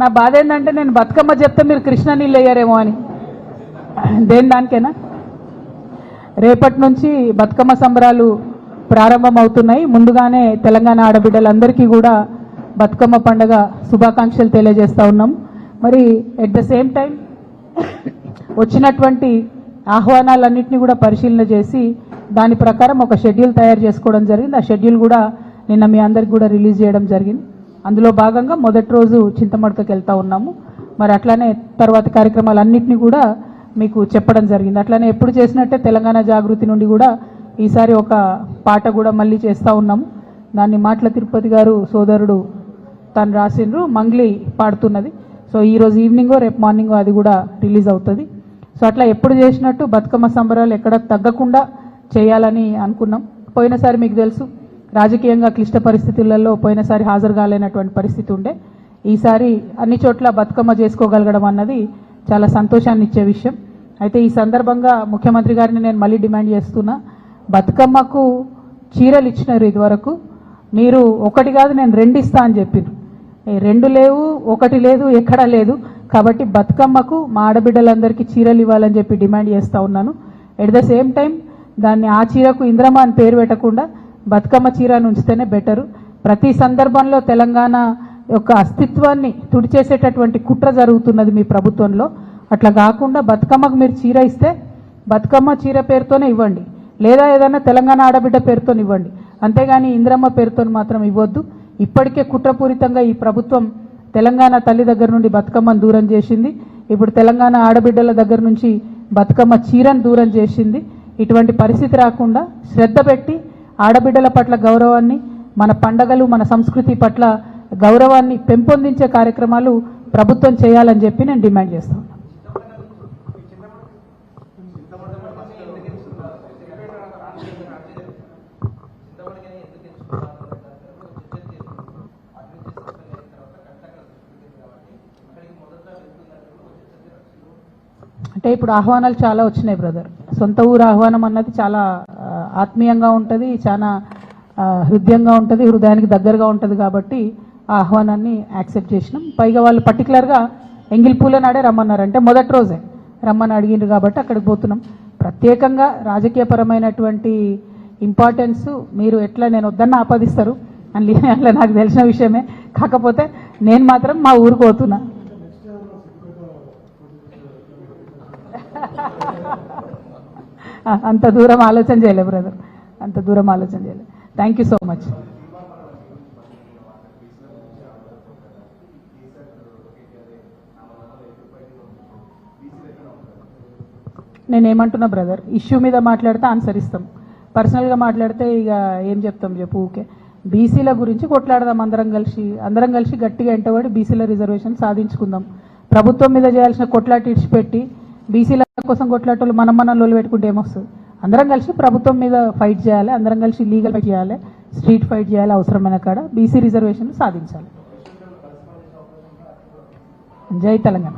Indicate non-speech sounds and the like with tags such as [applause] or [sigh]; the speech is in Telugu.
నా బాధ ఏంటంటే నేను బతుకమ్మ చెప్తే మీరు కృష్ణ నీళ్ళు అయ్యారేమో అని. దేని దానికేనా? రేపటి నుంచి బతుకమ్మ సంబరాలు ప్రారంభం అవుతున్నాయి ముందుగానే తెలంగాణ ఆడబిడ్డలందరికీ కూడా బతుకమ్మ పండగ శుభాకాంక్షలు తెలియజేస్తా ఉన్నాం. మరి ఎట్ ద సేమ్ టైం వచ్చినటువంటి ఆహ్వానాలన్నింటినీ కూడా పరిశీలన చేసి దాని ప్రకారం ఒక షెడ్యూల్ తయారు చేసుకోవడం జరిగింది. ఆ షెడ్యూల్ కూడా నిన్న మీ అందరికి కూడా రిలీజ్ చేయడం జరిగింది. అందులో భాగంగా మొదటి రోజు చింతమడకకి వెళ్తా ఉన్నాము. మరి అట్లానే తర్వాత కార్యక్రమాలన్నింటినీ కూడా మీకు చెప్పడం జరిగింది. అట్లానే ఎప్పుడు చేసినట్టే తెలంగాణ జాగృతి నుండి కూడా ఈసారి ఒక పాట కూడా మళ్ళీ చేస్తూ ఉన్నాము. దాన్ని మాటల తిరుపతి గారు సోదరుడు తను రాసిండ్రు మంగ్లీ పాడుతున్నది. సో ఈరోజు ఈవినింగో రేపు మార్నింగో అది కూడా రిలీజ్ అవుతుంది. సో అట్లా ఎప్పుడు చేసినట్టు బతుకమ్మ సంబరాలు ఎక్కడ తగ్గకుండా చేయాలని అనుకున్నాం. పోయినసారి మీకు తెలుసు రాజకీయంగా క్లిష్ట పరిస్థితులలో పోయినసారి హాజరు కాలేనటువంటి పరిస్థితి ఉండే. ఈసారి అన్ని చోట్ల బతుకమ్మ చేసుకోగలగడం అన్నది చాలా సంతోషాన్ని ఇచ్చే విషయం. అయితే ఈ సందర్భంగా ముఖ్యమంత్రి గారిని నేను మళ్ళీ డిమాండ్ చేస్తున్నా బతుకమ్మకు చీరలు ఇచ్చినారు ఇదివరకు. మీరు ఒకటి కాదు నేను రెండు ఇస్తా అని చెప్పిండ్రు రెండు లేవు ఒకటి లేదు ఎక్కడా లేదు. కాబట్టి బతుకమ్మకు మా ఆడబిడ్డలందరికీ చీరలు ఇవ్వాలని చెప్పి డిమాండ్ చేస్తూ ఉన్నాను. ఎట్ ద సేమ్ టైం దాన్ని ఆ చీరకు ఇంద్రమ అని పేరు పెట్టకుండా బతుకమ్మ చీర ఉంచితేనే బెటరు. ప్రతి సందర్భంలో తెలంగాణ యొక్క అస్తిత్వాన్ని తుడిచేసేటటువంటి కుట్ర జరుగుతున్నది మీ ప్రభుత్వంలో. అట్లా కాకుండా బతుకమ్మకు మీరు చీర ఇస్తే బతుకమ్మ చీర పేరుతోనే ఇవ్వండి. లేదా ఏదైనా తెలంగాణ ఆడబిడ్డ పేరుతో ఇవ్వండి. అంతేగాని ఇంద్రమ్మ పేరుతో మాత్రం ఇవ్వద్దు. ఇప్పటికే కుట్రపూరితంగా ఈ ప్రభుత్వం తెలంగాణ తల్లి దగ్గర నుండి బతుకమ్మను దూరం చేసింది. ఇప్పుడు తెలంగాణ ఆడబిడ్డల దగ్గర నుంచి బతుకమ్మ చీరను దూరం చేసింది. ఇటువంటి పరిస్థితి రాకుండా శ్రద్ధ పెట్టి ఆడబిడ్డల పట్ల గౌరవాన్ని మన పండగలు మన సంస్కృతి పట్ల గౌరవాన్ని పెంపొందించే కార్యక్రమాలు ప్రభుత్వం చేయాలని చెప్పి నేను డిమాండ్ చేస్తాను అంటే ఇప్పుడు ఆహ్వానాలు చాలా వచ్చినాయి బ్రదర్. సొంత ఊరు ఆహ్వానం అన్నది చాలా ఆత్మీయంగా ఉంటుంది చాలా హృదయంగా ఉంటుంది హృదయానికి దగ్గరగా ఉంటుంది కాబట్టి ఆ ఆహ్వానాన్ని యాక్సెప్ట్ చేసినాం. పైగా వాళ్ళు పర్టికులర్గా ఎంగిల్ పూల నాడే రమ్మన్నారు అంటే మొదటి రోజే రమ్మని అడిగిండ్రు కాబట్టి అక్కడికి పోతున్నాం. ప్రత్యేకంగా రాజకీయపరమైనటువంటి ఇంపార్టెన్స్ మీరు ఎట్లా నేను వద్దన్న ఆపాదిస్తారు అని [laughs] అట్లా నాకు తెలిసిన విషయమే. కాకపోతే నేను మాత్రం మా ఊరికి పోతున్నా. [laughs] అంత దూరం ఆలోచన చేయలే బ్రదర్ అంత దూరం ఆలోచన చేయలే థ్యాంక్ యూ సో మచ్ నేను ఏమంటున్నా బ్రదర్ ఇష్యూ మీద మాట్లాడితే ఆన్సర్ ఇస్తాం. పర్సనల్గా మాట్లాడితే ఇక ఏం చెప్తాం చెప్పు ఊకే. బీసీల గురించి కొట్లాడదాం అందరం కలిసి. అందరం కలిసి గట్టిగా ఎంటబడి బీసీల రిజర్వేషన్ సాధించుకుందాం. ప్రభుత్వం మీద చేయాల్సిన కొట్లాటిడ్చి పెట్టి బీసీల కోసం కొట్లాటోళ్ళు మనం మనం లోలు పెట్టుకుంటే ఏమొస్తుంది? అందరం కలిసి ప్రభుత్వం మీద ఫైట్ చేయాలి అందరం కలిసి లీగల్ ఫైట్ చేయాలి స్ట్రీట్ ఫైట్ చేయాలి అవసరమైన కాడ బీసీ రిజర్వేషన్ సాధించాలి. జై తెలంగాణ.